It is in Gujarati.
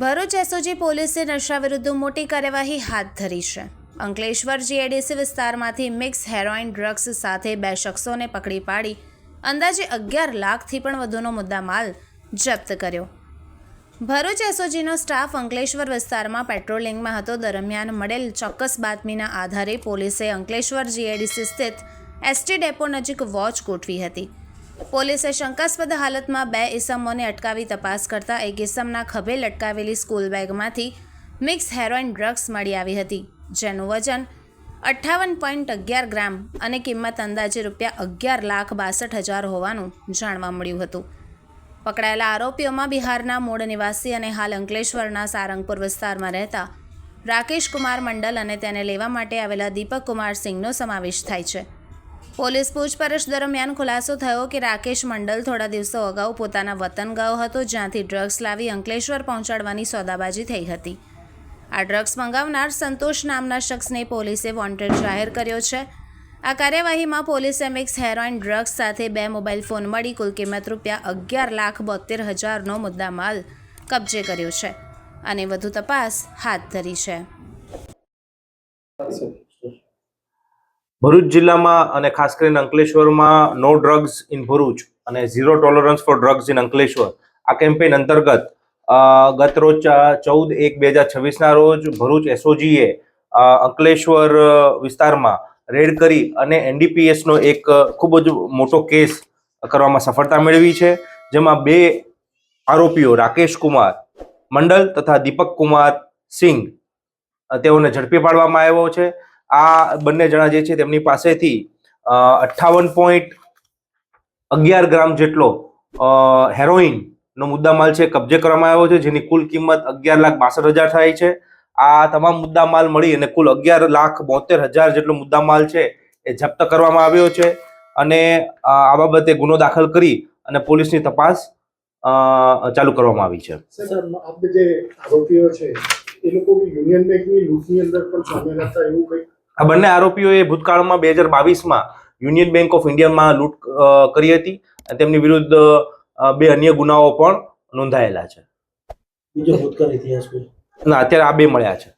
ભરૂચ એસઓજી પોલીસે નશા વિરુદ્ધ મોટી કાર્યવાહી હાથ ધરી છે. અંકલેશ્વર જીઆઈડીસી વિસ્તારમાંથી મિક્સ હેરોઇન ડ્રગ્સ સાથે બે શખ્સોને પકડી પાડી, અંદાજે અગિયાર લાખથી પણ વધુનો મુદ્દામાલ જપ્ત કર્યો. ભરૂચ એસઓજીનો સ્ટાફ અંકલેશ્વર વિસ્તારમાં પેટ્રોલિંગમાં હતો. દરમિયાન મળેલ ચોક્કસ બાતમીના આધારે પોલીસે અંકલેશ્વર જીઆઈડીસી સ્થિત એસટી ડેપો નજીક વોચ ગોઠવી હતી. પોલીસે શંકાસ્પદ હાલતમાં બે ઇસમોને અટકાવી તપાસ કરતા એક ઇસમના ખભે લટકાવેલી સ્કૂલ બેગમાંથી મિક્સ હેરોઇન ડ્રગ્સ મળી આવી હતી, જેનું વજન અઠ્ઠાવન પોઈન્ટ અગિયાર ગ્રામ અને કિંમત અંદાજે રૂપિયા અગિયાર લાખ બાસઠ હજાર હોવાનું જાણવા મળ્યું હતું. પકડાયેલા આરોપીઓમાં બિહારના મૂળ નિવાસી અને હાલ અંકલેશ્વરના સારંગપુર વિસ્તારમાં રહેતા રાકેશ કુમાર મંડલ અને તેને લેવા માટે આવેલા દીપક કુમાર સિંહનો સમાવેશ થાય છે. પોલીસ પૂછપરછ દરમિયાન ખુલાસો થયો કે રાકેશ મંડલ થોડા દિવસો અગાઉ પોતાના વતન ગયો હતો, જ્યાંથી ડ્રગ્સ લાવી અંકલેશ્વર પહોંચાડવાની સોદાબાજી થઈ હતી. આ ડ્રગ્સ મંગાવનાર સંતોષ નામના શખ્સને પોલીસે વોન્ટેડ જાહેર કર્યો છે. આ કાર્યવાહીમાં પોલીસે મિક્સ હેરોઇન, ડ્રગ્સ સાથે બે મોબાઈલ ફોન મળી કુલ કિંમત રૂપિયા અગિયાર લાખ બોતેર હજારનો મુદ્દામાલ કબજે કર્યો છે અને વધુ તપાસ હાથ ધરી છે. ભરૂચ જિલ્લામાં અને ખાસ કરીને અંકલેશ્વરમાં નો ડ્રગ્સ ઇન ભરૂચ અને zero tolerance for drugs in Ankleshwar. આ કેમ્પેઇન અંતર્ગત ગત રોજ ચૌદ એક બે હજાર છવ્વીસના રોજ ભરૂચ એસઓજીએ અંકલેશ્વર વિસ્તારમાં રેડ કરી અને એનડીપીએસનો એક ખૂબ જ મોટો કેસ કરવામાં સફળતા મેળવી છે, જેમાં બે આરોપીઓ રાકેશ કુમાર મંડલ તથા દીપક કુમાર સિંઘ તેઓને ઝડપી પાડવામાં આવ્યો છે. આ બંને જણા જે છે તેમની પાસેથી અઠ્ઠાવન પોઈન્ટ અગિયાર ગ્રામ જેટલો હેરોઇનનો મુદ્દામાલ છે કબજે કરવામાં આવ્યો છે, જેની કુલ કિંમત અગિયાર લાખ બાસઠ હજાર થાય છે. આ તમામ મુદ્દામાલ મળી અને કુલ અગિયાર લાખ બોતેર હજાર જેટલો મુદ્દામાલ છે એ જપ્ત કરવામાં આવ્યો છે અને આ બાબતે ગુનો દાખલ કરી અને પોલીસની તપાસ ચાલુ કરવામાં આવી છે. આરોપીઓ છે, એ લોકો યુનિયન બેંકની લૂંટની અંદર પણ સામેલ હતા એવું કંઈક આ બંને આરોપીઓએ ભૂતકાળમાં બે હજાર બાવીસમાં યુનિયન બેંક ઓફ ઇન્ડિયામાં લૂંટ કરી હતી અને તેમની વિરુદ્ધ બે અન્ય ગુનાઓ પણ નોંધાયેલા છે. બીજો ભૂતકાળ ઇતિહાસ ના અત્યારે આ બે મળ્યા છે.